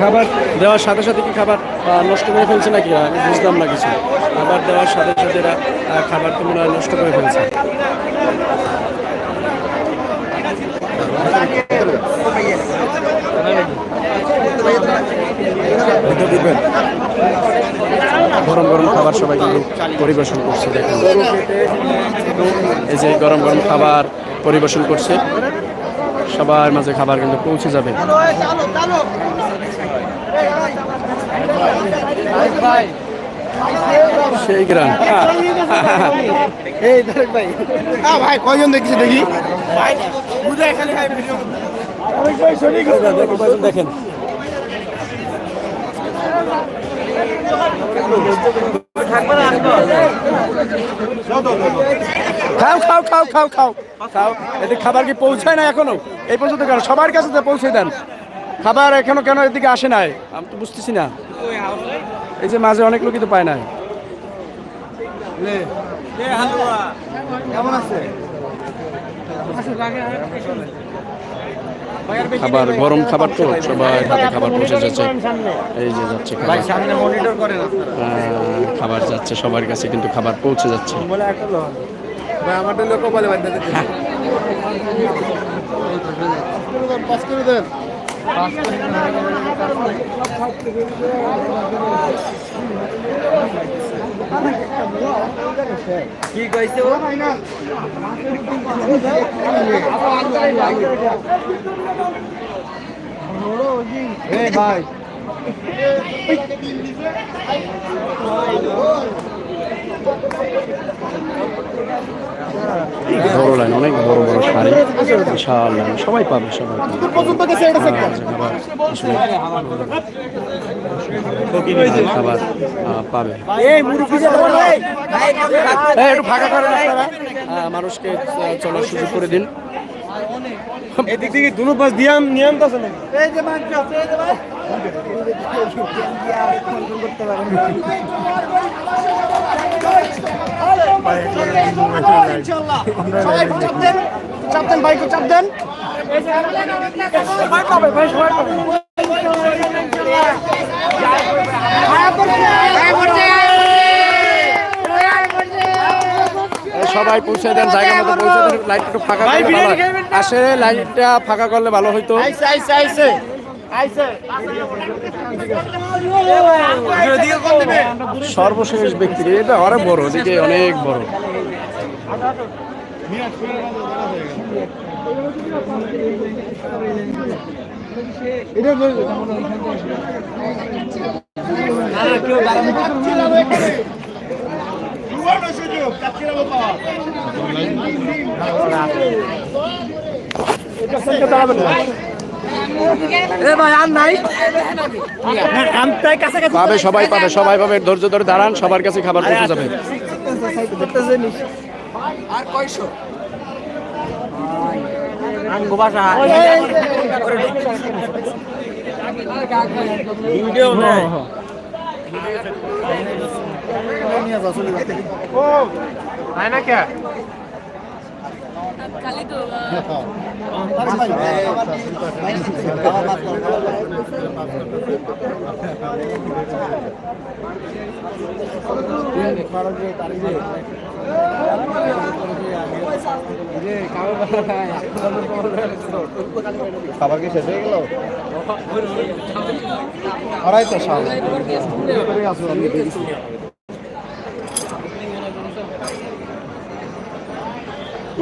খাবার দেওয়ার সাথে সাথে কি খাবার নষ্ট করে ফেলছে নাকি আমি বুঝলাম না কিছু। খাবার দেওয়ার সাথে সাথে এরা খাবার তো মনে হয় নষ্ট করে ফেলছে। গরম গরম খাবার সবাই কিন্তু পরিবেশন করছে। দেখেন। এই যে গরম গরম খাবার পরিবেশন করছে। সবার মাঝে খাবার কিন্তু পৌঁছে যাবে। সেই গ্রাম। এই ভাই। ভাই কয়জন দেখছি দেখি? দেখেন। খাও খাও খাও খাও খাও। খাও। এদিকে খাবার কি পৌঁছায় না এখনও? এই পর্যন্ত কেন? সবার কাছে তো পৌঁছে দেন। খাবার এখনও কেন এদিকে আসে নাই? আমি তো বুঝতেছি না। এই যে মাঝে অনেক লোকই তো পায় না কেমন আছে? খাবার গরম খাবার তো? সবাই হাতে খাবার পৌঁছে যাচ্ছে। এই যে যাচ্ছে খাবার। সামনে মনিটর করেন আহ, খাবার যাচ্ছে সবার কাছে কিন্তু খাবার পৌঁছে যাচ্ছে। ভাই আমারটা লোক বলে বাদ দিতে পাস করে দেন কি কইছে ও? এই ভাই। বড় লাইন অনেক বড় বড় শাড়ি বিশাল লাইন সবাই পাবে সবাই পাবে। পর্যন্ত গেছে এটা আহ, যে খাবার পাবে। একটু ফাঁকা করেন মানুষকে চলার সুযোগ করে দিন। এদিক থেকে দুনো পাশ দিয়াম নিয়ম তো আছে না এই যে মাছ আছে এই যে সবাই চাপ দেন চাপ দেন বাইকে চাপ দেন সবাই পাবে ভাই সবাই পাবে সবাই পৌঁছে দেন জায়গা মতো পৌঁছে দেন। লাইট একটু ফাঁকা করলে ভালো হয়। আসে লাইটটা ফাঁকা করলে ভালো হইতো। সর্বশেষ ব্যক্তি রে, এটা অনেক বড় ওদিকে অনেক বড়। এ ভাই আর নাই আমটাই কাছে কাছে পাবে সবাই পাবে সবাই পাবে ধৈর্য ধরে দাঁড়ান সবার কাছে খাবার পৌঁছে যাবে। আর কয়শো? ভিডিও ও না কে খাবার কি শেষ হয়ে গেল? আড়াই তো সাল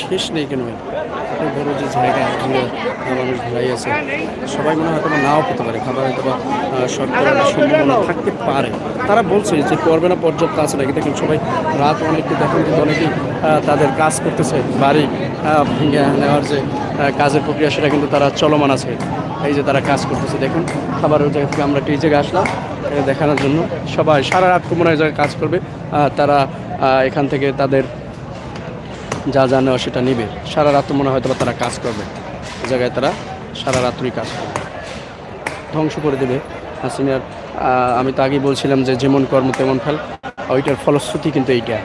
শেষ নেই কেন? এত বড় যে জায়গা জুড়ে মানুষ ধরাই আছে। সবাই মনে হয় বা নাও পেতে পারে। খাবার হয়তো বা সরকারের সম্ভাবনা থাকতে পারে। তারা বলছে যে করবে না পর্যাপ্ত আছে নাকি? দেখেন, সবাই রাত অনেকটা দেখেন কিন্তু অনেকেই তাদের কাজ করতেছে। বাড়ি ভেঙে নেওয়ার যে কাজের প্রক্রিয়া, সেটা কিন্তু তারা চলমান আছে। এই যে তারা কাজ করতেছে, দেখুন। খাবারের জায়গা থেকে আমরা একটু জায়গায় আসলাম দেখানোর জন্য। সবাই সারা রাত মনে হয় জায়গায় কাজ করবে। তারা এখান থেকে তাদের যা যা নেওয়া সেটা নিবে। সারা রাত মনে হয় তারা কাজ করবে। জায়গায় তারা সারা রাত্রি কাজ করবে। ধ্বংস করে দেবে। হাসিনার আমি তো আগেই বলছিলাম যে যেমন কর্ম তেমন ফল, ওইটার ফলশ্রুতি কিন্তু এইটা।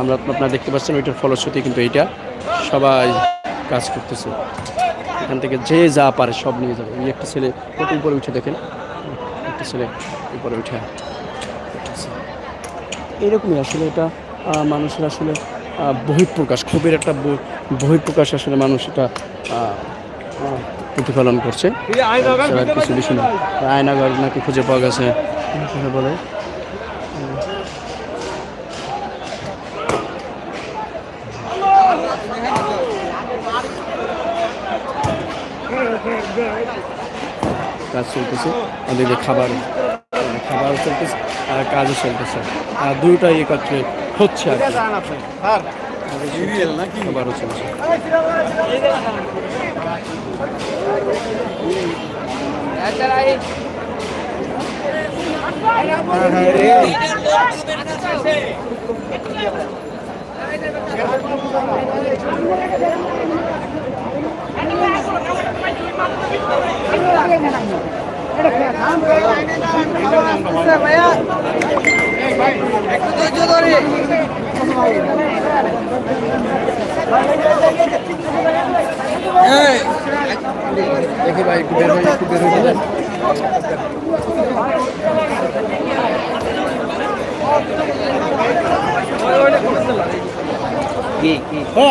আমরা আপনারা দেখতে পাচ্ছেন ওইটার ফলশ্রুতি কিন্তু এইটা। সবাই কাজ করতেছে। এখান থেকে যে যা পারে সব নিয়ে যাবে। এই একটা ছেলে কত উপরে উঠে দেখেন? একটা ছেলে উপরে উঠে। এরকমই আসলে এটা মানুষের আসলে বহিঃপ্রকাশ, ক্ষোভের একটা বহি- বহিঃপ্রকাশ আসলে মানুষ এটা প্রতিফলন করছে। কিছু বেশি না। আয়নাঘর নাকি খুঁজে পাওয়া গেছে বলে? কাজ চলতেছে ওদিকে খাবার খাবার চলতেছে, আর কাজও চলতেছে। আর দুইটাই একত্রে হচ্ছে আর কি। খাবারও চলছে দেখি ভাই একটু বের একটু বের হয়ে যাবেন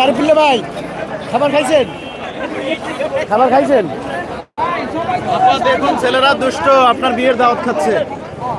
আরিফুল্লাহ ভাই, খাবার খাইছেন? খাবার খাইছেন? দেখুন, ছেলেরা দুষ্ট, আপনার বিয়ের দাওয়াত খাচ্ছে।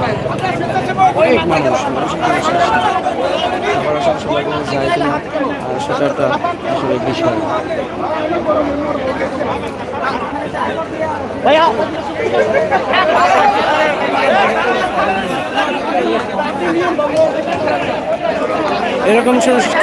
অনেক মানুষ এরকম সুস্থ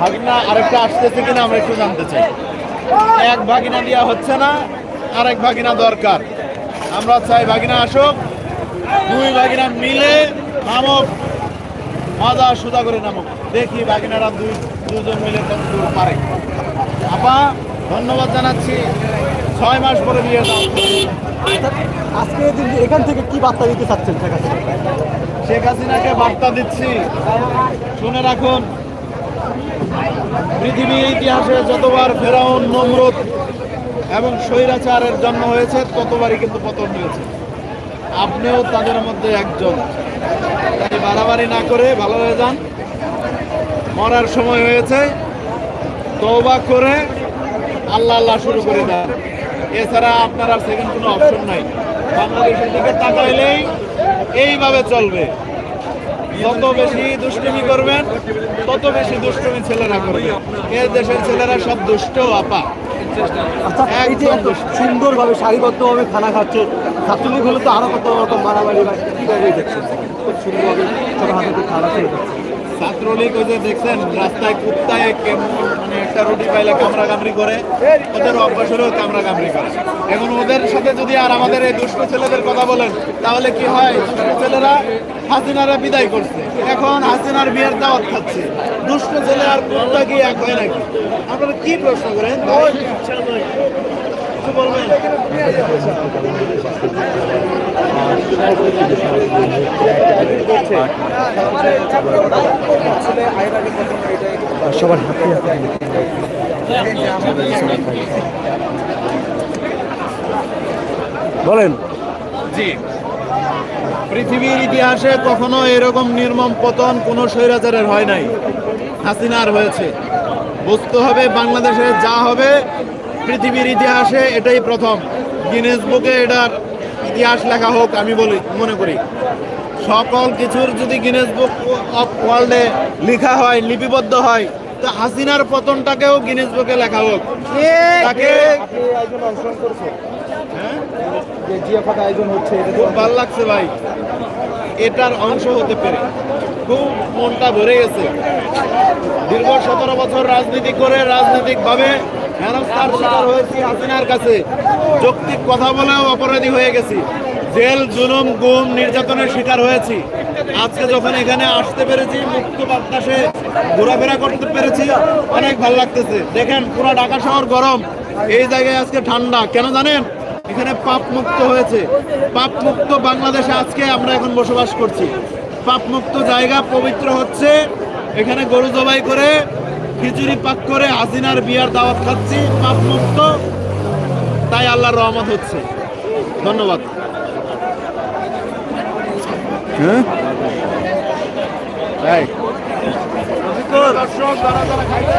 ভাগিনা আরেকটা আসতেছে কিনা আমরা একটু জানতে চাই। এক ভাগিনা দেওয়া হচ্ছে না আরেক ভাগিনা দরকার। আমরা চাই ভাগিনা আসুক দুই ভাগিনা মিলে নামক মজা সুদা করে নামক। দেখি ভাগিনারা দুই দুজন মিলে কত দূর পারে। আপা ধন্যবাদ জানাচ্ছি। ছয় মাস পরে বিয়ে দাও। আজকে দিন এখান থেকে কি বার্তা দিতে চাচ্ছেন শেখ হাসিনা? শেখ হাসিনাকে বার্তা দিচ্ছি। শুনে রাখুন। পৃথিবীর ইতিহাসে যতবার ফেরাউন নমরুদ এবং স্বৈরাচারের জন্ম হয়েছে, ততবারই কিন্তু পতন হয়েছে। আপনিও তাদের মধ্যে একজন। তাই বাড়াবাড়ি না করে ভালো হয়ে যান। মরার সময় হয়েছে। তওবা করে আল্লাহ আল্লাহ শুরু করে দেন। এছাড়া আপনার আর সেকেন্ড কোনো অপশন নাই। বাংলাদেশের দিকে তাকাইলেই এইভাবে চলবে। যত বেশি দুষ্টুমি করবেন তত বেশি দুষ্টুমি ছেলেরা করবে। এ দেশের ছেলেরা সব দুষ্ট আপা। আচ্ছা এই যে সুন্দরভাবে সারিবদ্ধভাবে খানা খাচ্ছে ছাত্রলীগ হলে তো আরও কত রকম মারামারি বা কীভাবে দেখছেন? খুব সুন্দরভাবে ছোট হাতে খানা খেয়ে যাচ্ছে। ছাত্রলীগ ওই যে দেখছেন রাস্তায় কুত্তায় মানে একটা রুটি পাইলে কামড়া কামড়ি করে ওদের অভ্যাস হলেও কামড়া কামড়ি করে। এখন ওদের সাথে যদি আর আমাদের এই দুষ্ট ছেলেদের কথা বলেন তাহলে কি হয়? দুষ্ট ছেলেরা হাসিনারা বিদায় করছে। এখন হাসিনার বিয়ের দাওয়াত খাচ্ছে। দুষ্ট ছেলে আর কুত্তা কি এক হয় নাকি? আপনারা কি প্রশ্ন করেন? সবার হাতে বলেন। জি। পৃথিবীর ইতিহাসে কখনো এরকম নির্মম পতন কোনো স্বৈরাচারের হয় নাই। হাসিনার হয়েছে। বুঝতে হবে বাংলাদেশে যা হবে পৃথিবীর ইতিহাসে এটাই প্রথম। গিনেস বুকে এটার ইতিহাস লেখা হোক আমি বলি মনে করি। সকল কিছুর যদি গিনেস বুক অফ ওয়ার্ল্ডে লেখা হয় লিপিবদ্ধ হয় তো হাসিনার পতনটাকেও গিনেস বুকে লেখা হোক। তাকে এটার অংশ হতে পেরে। খুব মনটা ভরে গেছে। দীর্ঘ সতেরো বছর রাজনীতি করে রাজনৈতিকভাবে শিকার হয়েছি যৌক্তিক কথা বলেও অপরাধী হয়ে গেছি। জেল, জুলুম, গুম, নির্যাতনের শিকার হয়েছি। আজকে যখন এখানে আসতে পেরেছি, মুক্ত বাতাসে ঘোরাফেরা করতে পেরেছি, অনেক ভালো লাগতেছে। দেখেন, পুরো ঢাকা শহর গরম। এই জায়গায় আজকে ঠান্ডা। কেন জানেন? এখানে পাপ মুক্ত হয়েছে। পাপ মুক্ত বাংলাদেশে আজকে আমরা এখন বসবাস করছি। পাপ মুক্ত জায়গা পবিত্র হচ্ছে। এখানে গরু জবাই করে খিচুড়ি পাক করে হাসিনার বিয়ার দাওয়াত খাচ্ছি। পাপ মুক্ত তাই আল্লাহর রহমত হচ্ছে। ধন্যবাদ। হ্যাঁ? দর্শক যারা যারা খাইছে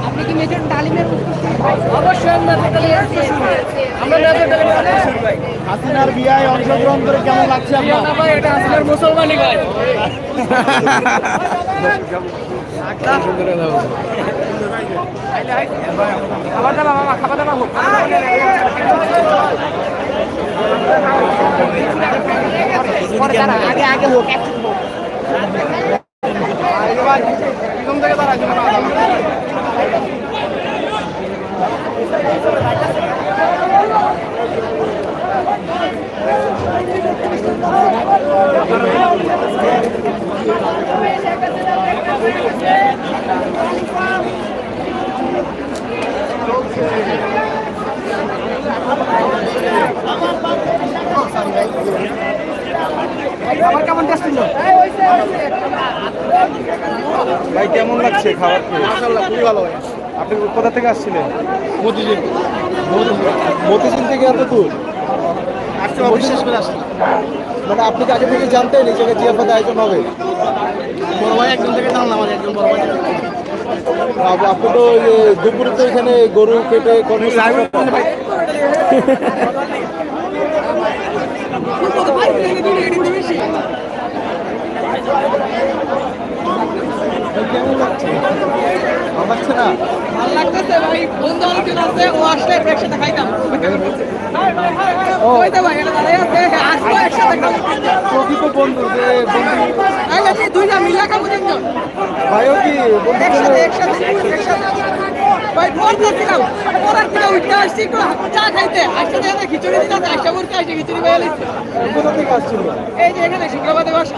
আপনি কি মেজর তালিমের অবশ্যই আমরা হাসিনার বিয়ায় অংশগ্রহণ করে কেমন লাগছে আপনার? এটা আসলে মুসলমানই ভাই খাবার দাবা মামা খাবার দাবা হোক আগে আগে হোক। খাবার কেমন টেস্ট ছিল ভাই কেমন লাগছে খাবার খেয়ে? মাশাআল্লাহ খুবই ভালো ভাই। আপনি কোথা থেকে আসছিলেন? মতিঝিল। মতিঝিল থেকে এত দূর? আসছে অবিশ্বাস করে মানে আপনি কি আগে থেকে জানতেন এই জায়গায় জিয়াফাত আয়োজন হবে? বড় ভাই একজন থেকে জানলাম আমার একজন বড় ভাই। আপনি তো দুপুরে তো এখানে গরু কেটে কর্মসূচি কেমন লাগছে? ভালো লাগছে না? ভালো লাগতেছে ভাই বন্ধু আলোচন আছে ও আসলে একসাথে খাইতাম। ভাই এটা দাঁড়াই আছে আসব একসাথে খাব। বন্ধু যে বন্ধু। কি দুইটা মিলা খাব তিনজন। ভাইও কি বন্ধু একসাথে একসাথে একসাথে। ভাই ফোন করছিলাম। পড়ার থেকে উঠতে আসছি একটু চা খাইতে। আসতে দেখে খিচুড়ি দিতে আসতে আসছে খিচুড়ি পেয়ে কোথা থেকে আসছিল? এই যে এখানে শুক্রবারে বাসা।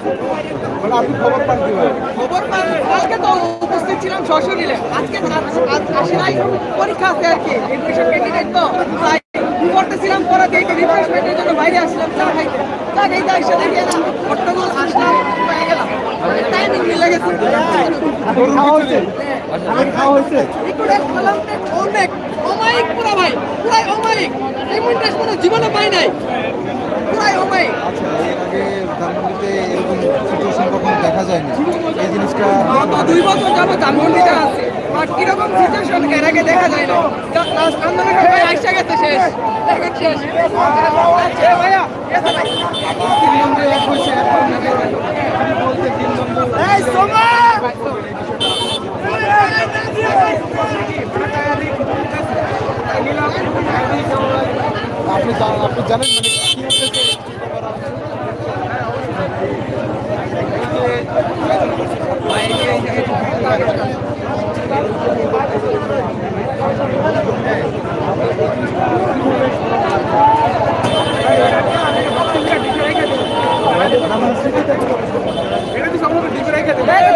মানে আপনি খবর পান কীভাবে? খবর পান কালকে তো উপস্থিত ছিলাম সশরীরে আজকে আজ- আজ আসি নাই। পরীক্ষা আছে আর কি এডমিশন ক্যান্ডিডেট তো। তাই পড়তেছিলাম পরে দেখে রিফ্রেশমেন্টের জন্য বাইরে আসলাম চা খাইতে। চা খাইতে আসে দেখি না হট্টগোল আসলাম গেলাম টাইমিং মিলে গেছে। খাওয়া হয়েছে। হয়েছে অমায়িক পুরা ভাই পুরাই অমায়িক। এমন টেস্ট কোনো জীবনে পাই নাই। পুরাই অমায়িক। আচ্ছা এর আগে ধানমন্ডিতে এরকম সিচুয়েশন কখনো দেখা যায়নি? এই জিনিসটা গত দুই বছর যাব ধানমন্ডিতে আছে। আর কীরকম সিচুয়েশন এর আগে দেখা যায় না। লাস্ট আন্দোলনের ভাই আইসা গেছে শেষ। দেখেন শেষ। এ ভাইয়া এসে ভাই। এই সোমা! আপনি জা- আপনি জানেন মানে কি উদ্দেশ্যে একটা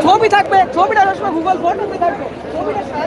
ছবি থাকবে ছবিটা সবসময় গুগল ফটোতে থাকবে। ছবিটা সারা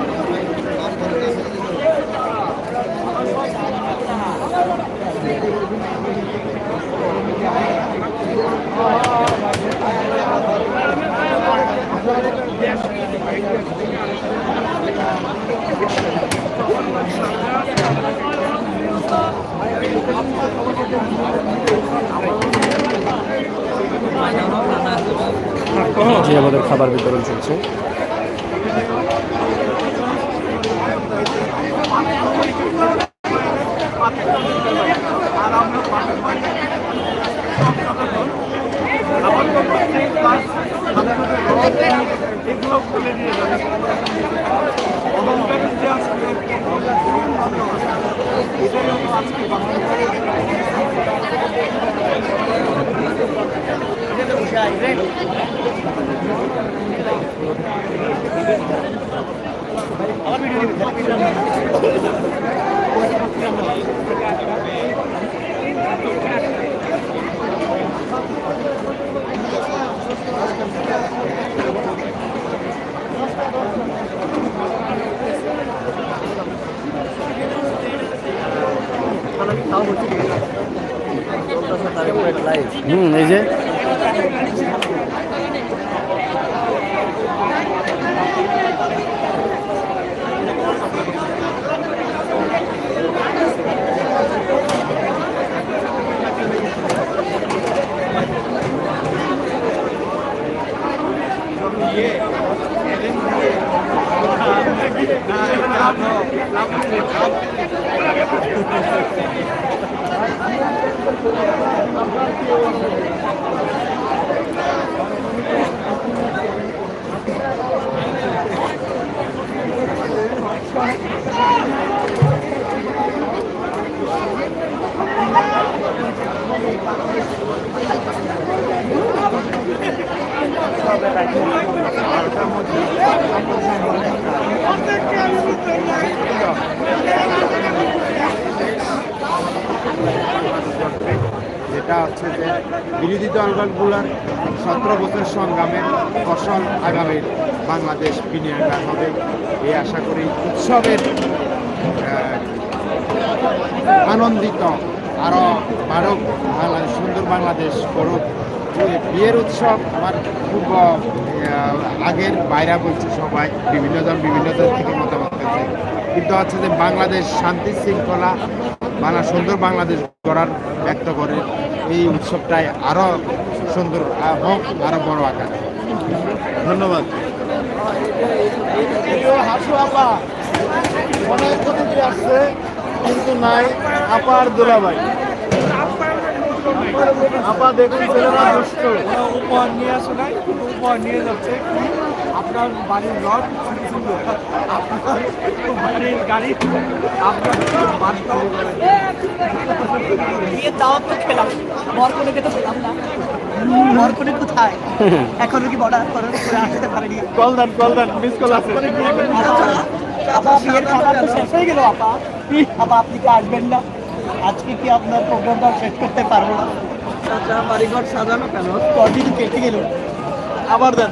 যে আমাদের খাবার বিতরণ চলছে। এগুলো খুলে দিয়ে যাবে অহংকারের যে আজকে এটাই হলো আজকে আমার ভিডিও হুম এই যে যেটা হচ্ছে যে বিরোধী দলগুলোর সতেরো বছর সংগ্রামের ফসল আগামী বাংলাদেশ বিনিয়োগ হবে। এই আশা করি উৎসবের আনন্দিত আরও বাড়ক, বাংলাদেশ, সুন্দর বাংলাদেশ করুক বিয়ের উৎসব আমার খুব আগের বাইরা বলছে সবাই, বিভিন্ন জন বিভিন্ন জন থেকে মতামত দিচ্ছে কিন্তু হচ্ছে যে বাংলাদেশ শান্তি শৃঙ্খলা, বাংলা সুন্দর বাংলাদেশ গড়ার ব্যক্ত করে। এই উৎসবটাই আরও সুন্দর হোক আরও বড় আকার। ধন্যবাদ। প্রিয় হাসু আপা অনেক আসছে কিন্তু নাই আপার দুলাভাই। আপা দেখুন ছেলেরা দুষ্ট। উপহার নিয়ে আসে নাই উপহার নিয়ে যাচ্ছে। আপনার বাড়ির লট সুন্দর আপনার বাড়ির গাড়ি আপনার বিয়ের দাওয়াত তো খেলাম। বরকনেকে তো পেলাম না। বরকনে কোথায়? এখনও কি বর্ডার করার করে আসতে পারেনি। কল দেন কল দেন মিস কল আছে। আপা বিয়ের খাবার তো শেষ হয়ে গেল আপা। আপা আপনি কি আসবেন না? আজকে কি আপনার প্রোগ্রামটা শেষ করতে পারব না? আচ্ছা বাড়িঘর সাজানো কেন? কদিন কেটে গেল। আবার দেন।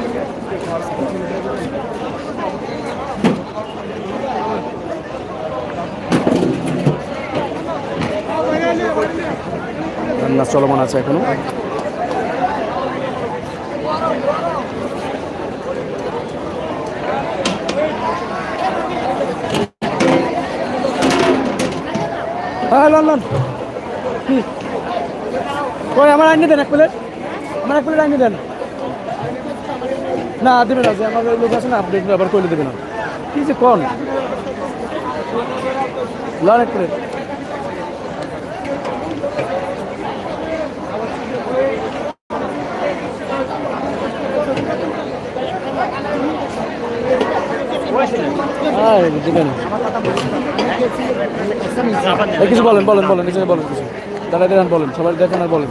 রান্না চলমান আছে এখনও। আমার আইনে দেন এক প্লেট। আমার এক প্লেট আইনে দেন। না দেবেন না, যে আমার লোক আছে না, আপনি আবার কইলে দেবেন না। কি যে কোন? হ্যাঁ কিছু বলেন বলেন বলেন কিছু বলেন কিছু। দাদা দেন বলেন, সবাই দেখেন আর বলেন।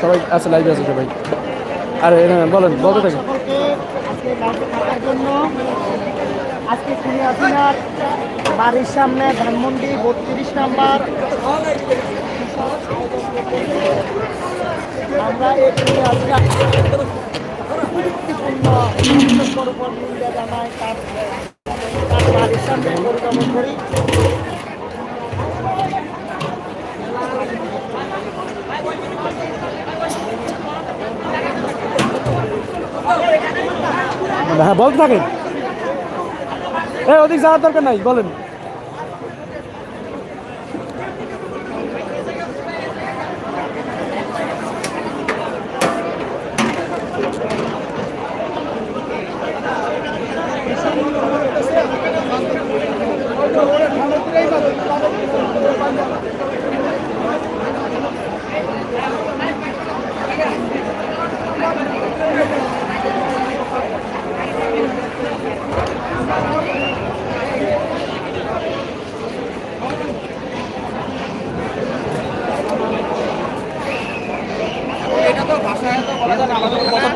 সবাই আছে লাইভে আছে সবাই। আরে বলেন, বলতে থাকেন। থাকার জন্য। আজকে খুনি হাসিনার বাড়ির সামনে ধানমন্ডি, বত্রিশ নাম্বার। আমরা এই তার বাড়ির সামনে করি। হ্যাঁ বলতে থাকেন। হ্যাঁ ওদিক যাওয়ার দরকার নাই বলেন।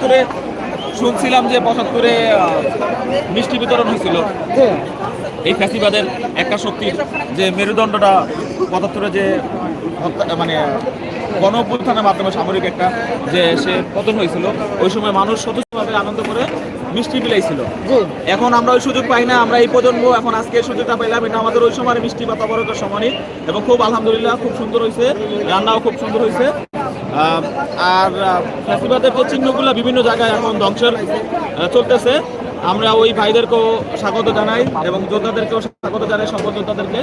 পঁচাত্তরে শুনছিলাম যে পঁচাত্তরে মিষ্টি বিতরণ হয়েছিল। এই ফ্যাসিবাদের একটা শক্তির যে মেরুদণ্ডটা পঁচাত্তরে যে মানে গণ অভ্যুত্থানের মাধ্যমে সামরিক একটা যে সে পতন হয়েছিল ওই সময় মানুষ স্বতঃস্ফূর্তভাবে আনন্দ করে মিষ্টি বিলাইছিল। এখন আমরা ওই সুযোগ পাই না আমরা এই প্রজন্ম এখন আজকে সুযোগটা পাইলাম এটা আমাদের ওই সময় মিষ্টি বা তবরকের সমানই এবং খুব আলহামদুলিল্লাহ খুব সুন্দর হয়েছে রান্নাও খুব সুন্দর হয়েছে। আর ফ্যাসিবাদের যে চিহ্নগুলো বিভিন্ন জায়গায় এখন ধ্বংসের চলতেছে আমরা ওই ভাইদেরকেও স্বাগত জানাই এবং যোদ্ধাদেরকেও স্বাগত জানাই সকল যোদ্ধাদেরকে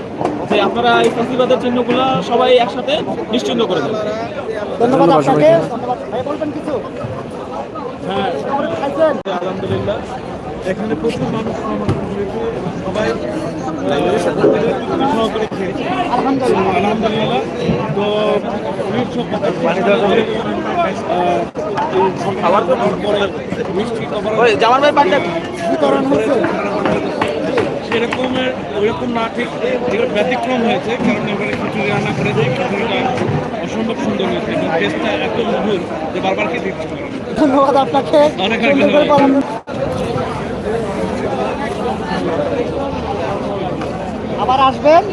যে আপনারা এই ফ্যাসিবাদের চিহ্নগুলো সবাই একসাথে নিশ্চিন্ত করে দেন। ধন্যবাদ আপনাকে। ধন্যবাদ ভাই বলবেন কিছু? হ্যাঁ আলহামদুলিল্লাহ। এখানে প্রচুর মানুষ সবাই আলহামদুলিল্লাহ। তো খাবার। ভাই পান্ডা বিতরণ সেরকমের ওইরকম না ঠিক ব্যতিক্রম হয়েছে কারণ এবারে খিচুড়ি রান্না করেছে খিচুড়িটা অসম্ভব সুন্দর হয়েছে। এবং টেস্টটা এত মধুর যে বারবার খেতে ইচ্ছে করে ধন্যবাদ আপনাকে। অনেক। আবার আসবেন।